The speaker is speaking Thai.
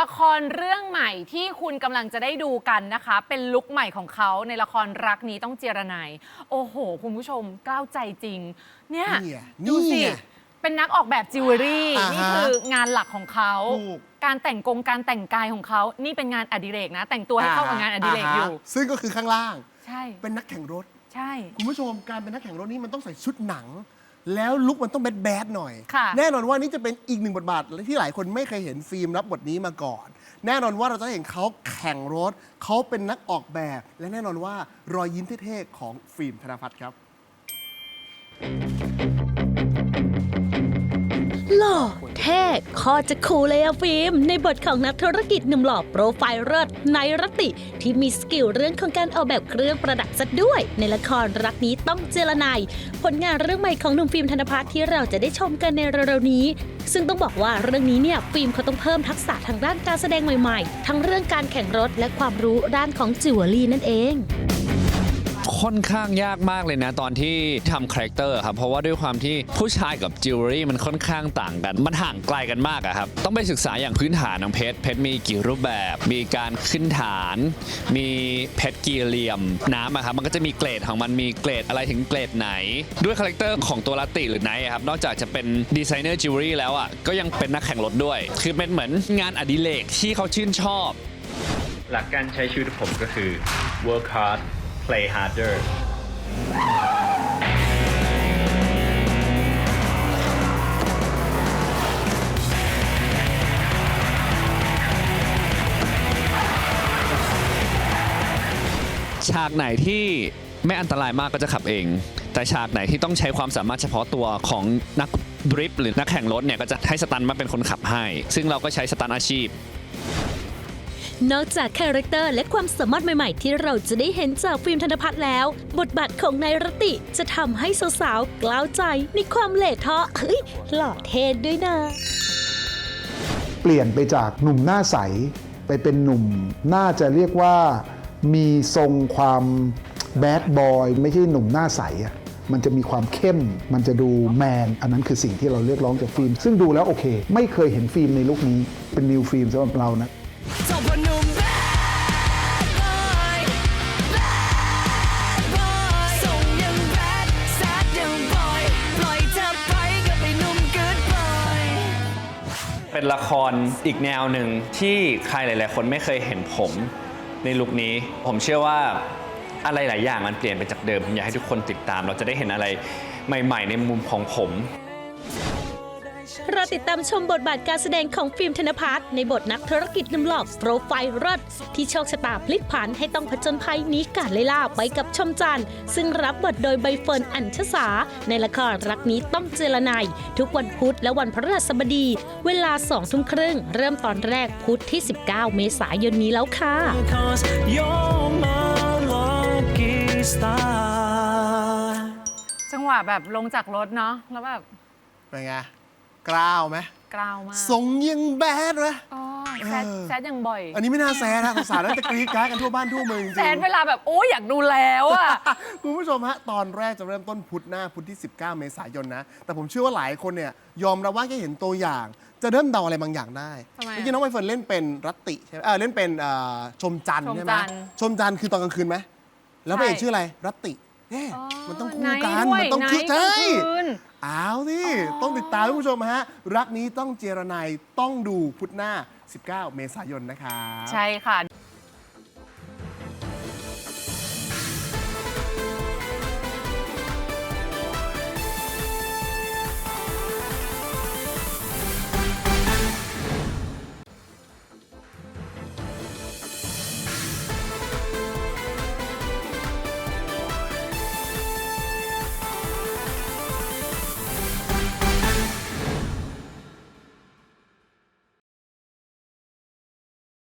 ละครเรื่องใหม่ที่คุณกำลังจะได้ดูกันนะคะ เป็นลุคใหม่ของเขาในละครรักนี้ต้องเจรนายโอ้โห คุณผู้ชมกล้าวใจจริง เนี่ยนี่ไงดูสินี่ไง เป็นนักออกแบบจิวเวลรี่อ่าฮะนี่คืองานหลักของเขาถูก การแต่งกงการแต่งกายของเขานี่เป็นงานอดิเรกนะ แต่งตัวให้เข้ากับงานอดิเรกอยู่าฮะซึ่งก็คือข้างล่าง ใช่เป็นนักแข่งรถ ใช่ คุณผู้ชมการเป็นนักแข่งรถนี่มันต้องใส่ชุดหนัง แล้วลุคมันต้องแบดแบดๆหน่อย ค่ะแน่นอนว่านี่จะเป็นอีกหนึ่งบทบาทที่หลายคนไม่เคยเห็นฟิล์มรับบทนี้มาก่อน แน่นอนว่าเราจะเห็นเขาแข่งรถ เขาเป็นนักออกแบบ และแน่นอนว่ารอยยิ้มเท่ๆของฟิล์มธนพัฒน์ครับ หล่อเท่คอจะคูเลยอะฟิล์ม ในบทของนักธุรกิจหนุ่มหล่อโปรไฟล์เลิศในรติ ที่มีสกิลเรื่องของการออกแบบเครื่องประดับซะด้วย ในละครรักนี้ต้องเจรนายผลงานเรื่องใหม่ของหนุ่มฟิล์มธนพัฒน์ที่เราจะได้ชมกันในเร็วๆนี้ ซึ่งต้องบอกว่าเรื่องนี้เนี่ยฟิล์มเขาต้องเพิ่มทักษะทางด้านการแสดงใหม่ๆ ทั้งเรื่องการแข่งรถและความรู้ด้านของจิวเวลรี่นั่นเอง ค่อนข้างยากมากเลยนะ ตอนที่ทำคาแรคเตอร์ครับ เพราะว่าด้วยความที่ผู้ชายกับจิวเวลรี่มันค่อนข้างต่างกัน มันห่างไกลกันมากอะครับ ต้องไปศึกษาอย่างพื้นฐานของเพชร เพชรมีกี่รูปแบบ มีการขึ้นฐาน มีเพชรกี่เหลี่ยมน้ำอะครับ มันก็จะมีเกรดของมัน มีเกรดอะไรถึงเกรดไหน ด้วยคาแรคเตอร์ของตัวลัตติหรือไนท์ครับ นอกจากจะเป็นดีไซเนอร์จิวเวลรี่แล้วอะก็ยังเป็นนักแข่งรถด้วย คือเป็นเหมือนงานอดิเรกที่เขาชื่นชอบ หลักการใช้ชีวิตผมก็คือ work hard play harder ฉากไหนที่ไม่อันตรายมากก็จะขับเอง แต่ฉากไหนที่ต้องใช้ความสามารถเฉพาะตัวของนักดริฟต์หรือนักแข่งรถเนี่ยก็จะให้สตันมาเป็นคนขับให้ ซึ่งเราก็ใช้สตันอาชีพ นอกจากคาแรคเตอร์และความสามารถใหม่ๆ ที่เราจะได้เห็นจากฟิล์มธนพัฒน์แล้ว บทบาทของนายรติจะทำให้สาวๆกล้าวใจในความเหล่เทาะเฮ้ยหล่อเท่ด้วยนะ เปลี่ยนไปจากหนุ่มหน้าใส ไปเป็นหนุ่มน่าจะเรียกว่ามีทรงความแบดบอยไม่ใช่หนุ่มหน้าใสอะมันจะมีความเข้ม มันจะดูแมน อันนั้นคือสิ่งที่เราเรียกร้องจากฟิล์ม ซึ่งดูแล้วโอเค ไม่เคยเห็นฟิล์มในลุคนี้ เป็นนิวฟิล์มสำหรับเรานะ ส่งยังแบดแซดยังบอยปล่อยเธอไปก็ไปหนุ่ม good boy เป็นละครอีกแนวหนึ่งที่ใครหลาย ๆ คนไม่เคยเห็นผมในลุคนี้ ผมเชื่อว่าอะไรหลายอย่างมันเปลี่ยนไปจากเดิม ผมอยากให้ทุกคนติดตาม เราจะได้เห็นอะไรใหม่ ๆ ในมุมของผม ราติดตามชมบทบาทการแสดงของฟิล์มธนพัฒน์ในบทนักธุรกิจหนุ่มหล่อโปรไฟล์รถที่โชคชะตาพลิกผันให้ต้องผจญภัยหนีกาดไล่ล่าไปกับชมจันทร์ ซึ่งรับบทโดยใบเฟิร์นอัญชสา ในละครรักนี้ต้องเจรนายทุกวันพุธและวันพฤหัสบดี เวลาสองทุ่มครึ่งเริ่มตอนแรกพุธที่ 19 เมษายนนี้แล้วค่ะ Cause you're my lucky star จังหวะแบบลงจากรถเนาะแล้วแบบเป็นไง กล้าวไหมกล้าวมากทรงยังแบดไหม อ๋อแซดเออ แซดยังบ่อยอันนี้ไม่น่าแซดนะสาวๆน่าจะกรี๊ดกราดกันทั่วบ้านทั่วเมืองจริงแซดเวลาแบบโอ้ยอยากดูแล้วอะคุณผู้ชมฮะ ตอนแรกจะเริ่มต้นพุธหน้าพุธที่ 19 เมษายนนะ แต่ผมเชื่อว่าหลายคนเนี่ย ยอมรับว่าแค่เห็นตัวอย่าง จะเริ่มเดาอะไรบางอย่างได้ทำไมอะจริงๆน้องใบเฟิร์นเล่นเป็นรัตติใช่ไหมเออเล่นเป็นเอ่อชมจันทร์ชมใช่ไหมจันทร์ชมจันทร์คือตอนกลางคืนไหมแล้วพระเอกใช่ ชื่ออะไรรัตติแน่อ๋อมันต้องคู่ไนท์กันด้วยมันต้องคือไนท์ใช่กลางคืน อ้าวสิอ๋อต้องติดตามคุณผู้ชมฮะ รักนี้ต้องเจรนายต้องดูพุธหน้า 19 เมษายนนะครับใช่ค่ะ